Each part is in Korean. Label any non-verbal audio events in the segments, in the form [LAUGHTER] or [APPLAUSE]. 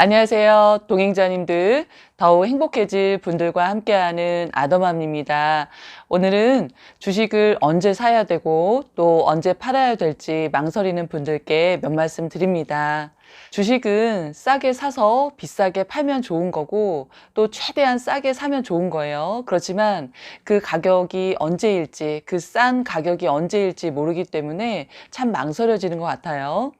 안녕하세요. 동행자님들, 더욱 행복해질 분들과 함께하는 아더맘입니다. 오늘은 주식을 언제 사야 되고 또 언제 팔아야 될지 망설이는 분들께 몇 말씀 드립니다. 주식은 싸게 사서 비싸게 팔면 좋은 거고 또 최대한 싸게 사면 좋은 거예요. 그렇지만 그 가격이 언제일지, 그 싼 가격이 언제일지 모르기 때문에 참 망설여지는 것 같아요.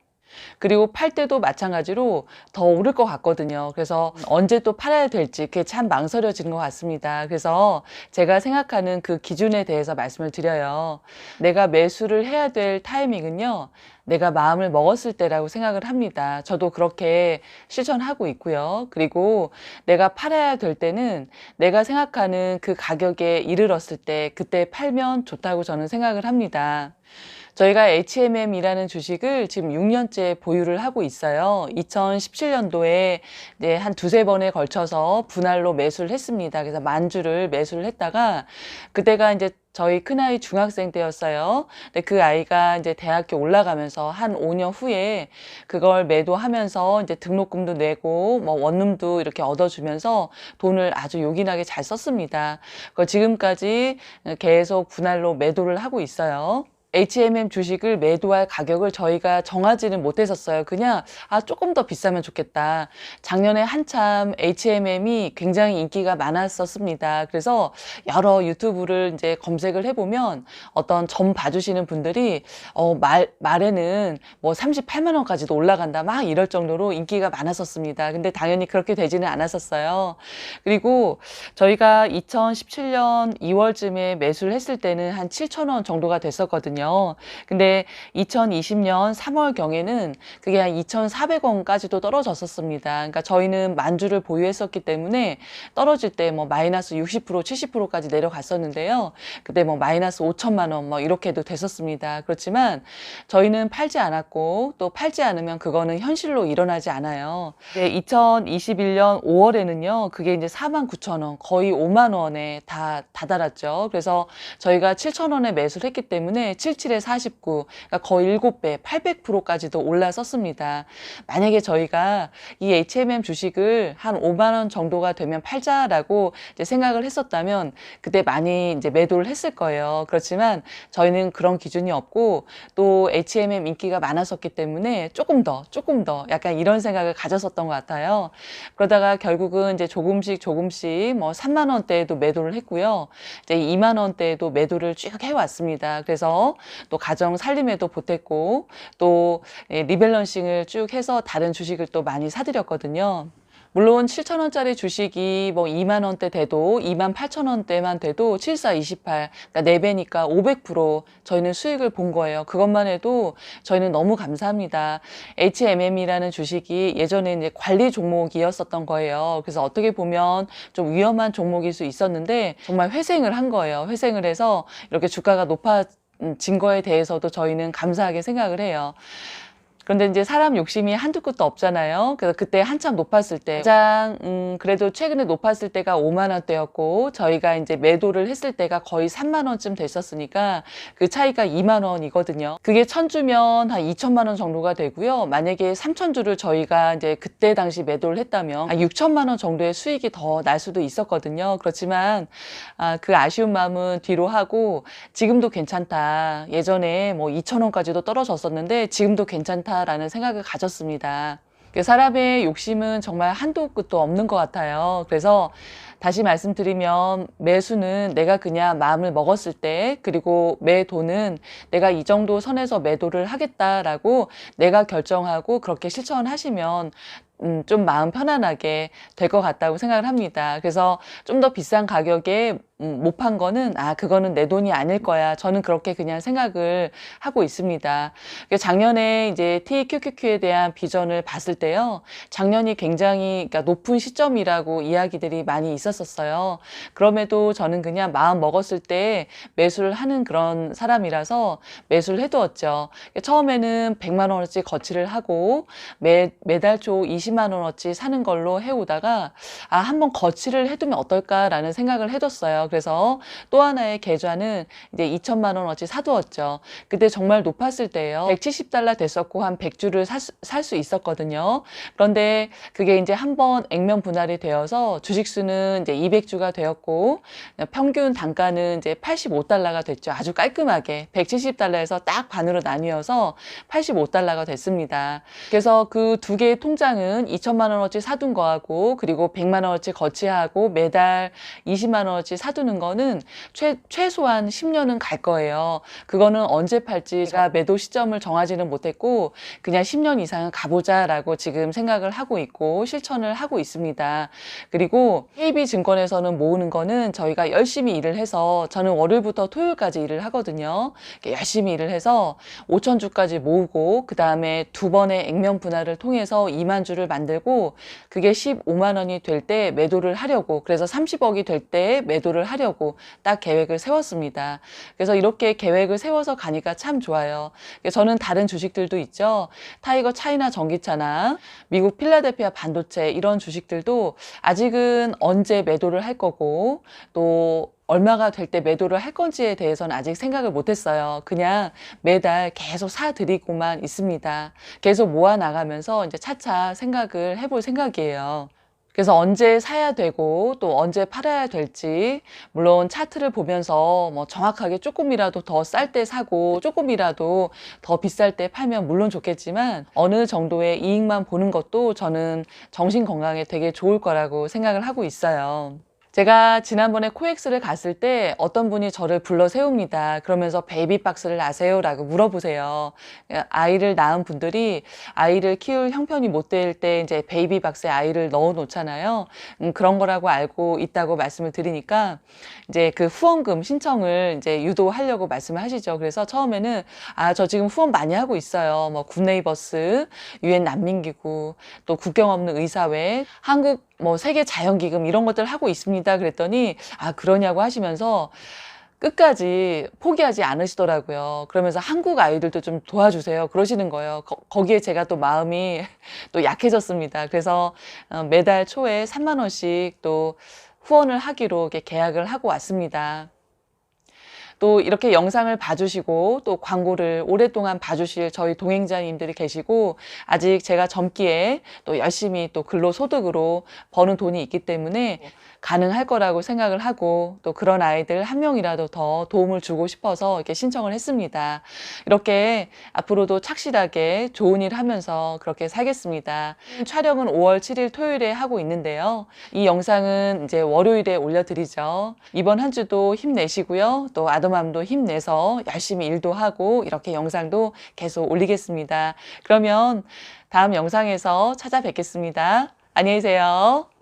그리고 팔 때도 마찬가지로 더 오를 것 같거든요. 그래서 언제 또 팔아야 될지 그게 참 망설여지는 것 같습니다. 그래서 제가 생각하는 그 기준에 대해서 말씀을 드려요. 내가 매수를 해야 될 타이밍은요. 내가 마음을 먹었을 때라고 생각을 합니다. 저도 그렇게 실천하고 있고요. 그리고 내가 팔아야 될 때는 내가 생각하는 그 가격에 이르렀을 때 그때 팔면 좋다고 저는 생각을 합니다. 저희가 HMM이라는 주식을 지금 6년째 보유를 하고 있어요. 2017년도에 네, 한 두세 번에 걸쳐서 분할로 매수를 했습니다. 그래서 만 주를 매수를 했다가 그때가 이제 저희 큰아이 중학생 때였어요. 근데 그 아이가 이제 대학교 올라가면서 한 5년 후에 그걸 매도하면서 이제 등록금도 내고 뭐 원룸도 이렇게 얻어주면서 돈을 아주 요긴하게 잘 썼습니다. 그걸 지금까지 계속 분할로 매도를 하고 있어요. HMM 주식을 매도할 가격을 저희가 정하지는 못했었어요. 그냥 아 조금 더 비싸면 좋겠다. 작년에 한참 HMM이 굉장히 인기가 많았었습니다. 그래서 여러 유튜브를 이제 검색을 해보면 어떤 점 봐주시는 분들이 어, 말 말에는 뭐 38만 원까지도 올라간다 막 이럴 정도로 인기가 많았었습니다. 근데 당연히 그렇게 되지는 않았었어요. 그리고 저희가 2017년 2월쯤에 매수를 했을 때는 한 7천 원 정도가 됐었거든요. 근데 2020년 3월 경에는 그게 한 2,400원까지도 떨어졌었습니다. 그러니까 저희는 만주를 보유했었기 때문에 떨어질 때 뭐 마이너스 60% 70%까지 내려갔었는데요. 그때 뭐 마이너스 5천만 원 뭐 이렇게도 됐었습니다. 그렇지만 저희는 팔지 않았고 또 팔지 않으면 그거는 현실로 일어나지 않아요. 2021년 5월에는요. 그게 이제 4만 9천 원 거의 5만 원에 다 다다랐죠. 그래서 저희가 7천 원에 매수를 했기 때문에 77에 49, 그러니까 거의 7배, 800%까지도 올라섰습니다. 만약에 저희가 이 HMM 주식을 한 5만 원 정도가 되면 팔자라고 생각을 했었다면 그때 많이 이제 매도를 했을 거예요. 그렇지만 저희는 그런 기준이 없고 또 HMM 인기가 많았었기 때문에 조금 더, 조금 더 약간 이런 생각을 가졌었던 것 같아요. 그러다가 결국은 이제 조금씩 조금씩 뭐 3만 원대에도 매도를 했고요. 이제 2만 원대에도 매도를 쭉 해왔습니다. 그래서 또 가정 살림에도 보탰고 또 예, 리밸런싱을 쭉 해서 다른 주식을 또 많이 사드렸거든요. 물론 7천원짜리 주식이 뭐 2만원대 돼도 2만 8천원대만 돼도 74, 28, 그러니까 4배니까 500% 저희는 수익을 본 거예요. 그것만 해도 저희는 너무 감사합니다. HMM이라는 주식이 예전에 이제 관리 종목이었었던 거예요. 그래서 어떻게 보면 좀 위험한 종목일 수 있었는데 정말 회생을 한 거예요. 회생을 해서 이렇게 주가가 높아 진 거에 대해서도 저희는 감사하게 생각을 해요. 그런데 이제 사람 욕심이 한두 끝도 없잖아요. 그래서 그때 한참 높았을 때 가장 음 그래도 최근에 높았을 때가 5만 원대였고 저희가 이제 매도를 했을 때가 거의 3만 원쯤 됐었으니까 그 차이가 2만 원이거든요. 그게 천 주면 한 2천만 원 정도가 되고요. 만약에 3천 주를 저희가 이제 그때 당시 매도를 했다면 한 6천만 원 정도의 수익이 더 날 수도 있었거든요. 그렇지만 아, 그 아쉬운 마음은 뒤로 하고 지금도 괜찮다. 예전에 뭐 2천 원까지도 떨어졌었는데 지금도 괜찮다. 라는 생각을 가졌습니다. 그 사람의 욕심은 정말 한도 끝도 없는 것 같아요. 그래서 다시 말씀드리면 매수는 내가 그냥 마음을 먹었을 때 그리고 매도는 내가 이 정도 선에서 매도를 하겠다라고 내가 결정하고 그렇게 실천하시면 음, 좀 마음 편안하게 될 것 같다고 생각을 합니다. 그래서 좀 더 비싼 가격에 음, 못판 거는 아 그거는 내 돈이 아닐 거야. 저는 그렇게 그냥 생각을 하고 있습니다. 작년에 이제 TQQQ에 대한 비전을 봤을 때요. 작년이 굉장히 그러니까 높은 시점이라고 이야기들이 많이 있었었어요. 그럼에도 저는 그냥 마음 먹었을 때 매수를 하는 그런 사람이라서 매수를 해두었죠. 처음에는 100만 원어치 거치를 하고 매 매달 초 20 20만 원어치 사는 걸로 해오다가 아 한번 거치를 해두면 어떨까라는 생각을 해뒀어요. 그래서 또 하나의 계좌는 이제 2천만 원어치 사두었죠. 그때 정말 높았을 때예요. 170달러 됐었고 한 100주를 살 수 있었거든요. 그런데 그게 이제 한 번 액면 분할이 되어서 주식 수는 이제 200주가 되었고 평균 단가는 이제 85달러가 됐죠. 아주 깔끔하게 170달러에서 딱 반으로 나뉘어서 85달러가 됐습니다. 그래서 그 두 개의 통장은 2천만 원어치 사둔 거하고 그리고 100만 원어치 거치하고 매달 20만 원어치 사 두는 거는 최, 최소한 10년은 갈 거예요. 그거는 언제 팔지 제가 매도 시점을 정하지는 못했고 그냥 10년 이상은 가보자라고 지금 생각을 하고 있고 실천을 하고 있습니다. 그리고 KB증권에서는 모으는 거는 저희가 열심히 일을 해서 저는 월요일부터 토요일까지 일을 하거든요. 열심히 일을 해서 5천 주까지 모으고 그 다음에 두 번의 액면 분할을 통해서 2만 주를 만들고 그게 15만 원이 될 때 매도를 하려고 그래서 30억이 될 때 매도를 하려고 딱 계획을 세웠습니다. 그래서 이렇게 계획을 세워서 가니까 참 좋아요. 저는 다른 주식들도 있죠. 타이거 차이나 전기차나 미국 필라델피아 반도체 이런 주식들도 아직은 언제 매도를 할 거고 또 얼마가 될 때 매도를 할 건지에 대해서는 아직 생각을 못 했어요. 그냥 매달 계속 사드리고만 있습니다. 계속 모아 나가면서 이제 차차 생각을 해볼 생각이에요. 그래서 언제 사야 되고 또 언제 팔아야 될지 물론 차트를 보면서 뭐 정확하게 조금이라도 더 쌀 때 사고 조금이라도 더 비쌀 때 팔면 물론 좋겠지만 어느 정도의 이익만 보는 것도 저는 정신 건강에 되게 좋을 거라고 생각을 하고 있어요. 제가 지난번에 코엑스를 갔을 때 어떤 분이 저를 불러 세웁니다. 그러면서 베이비 박스를 아세요? 라고 물어보세요. 아이를 낳은 분들이 아이를 키울 형편이 못 될 때 이제 베이비 박스에 아이를 넣어 놓잖아요. 음, 그런 거라고 알고 있다고 말씀을 드리니까 이제 그 후원금 신청을 이제 유도하려고 말씀을 하시죠. 그래서 처음에는 아, 저 지금 후원 많이 하고 있어요. 뭐 굿네이버스, 유엔 난민기구, 또 국경 없는 의사회, 한국 뭐 세계 자연기금 이런 것들 하고 있습니다. 그랬더니 아 그러냐고 하시면서 끝까지 포기하지 않으시더라고요. 그러면서 한국 아이들도 좀 도와주세요. 그러시는 거예요. 거, 기에 제가 또 마음이 [LAUGHS] 또 약해졌습니다. 그래서 어, 매달 초에 3만 원씩 또 후원을 하기로 이렇게 계약을 하고 왔습니다. 또 이렇게 영상을 봐주시고 또 광고를 오랫동안 봐주실 저희 동행자님들이 계시고 아직 제가 젊기에 또 열심히 또 근로소득으로 버는 돈이 있기 때문에 가능할 거라고 생각을 하고 또 그런 아이들 한 명이라도 더 도움을 주고 싶어서 이렇게 신청을 했습니다. 이렇게 앞으로도 착실하게 좋은 일 하면서 그렇게 살겠습니다. 촬영은 5월 7일 토요일에 하고 있는데요. 이 영상은 이제 월요일에 올려드리죠. 이번 한 주도 힘내시고요. 또 아도맘도 힘내서 열심히 일도 하고 이렇게 영상도 계속 올리겠습니다. 그러면 다음 영상에서 찾아뵙겠습니다. 안녕히 계세요.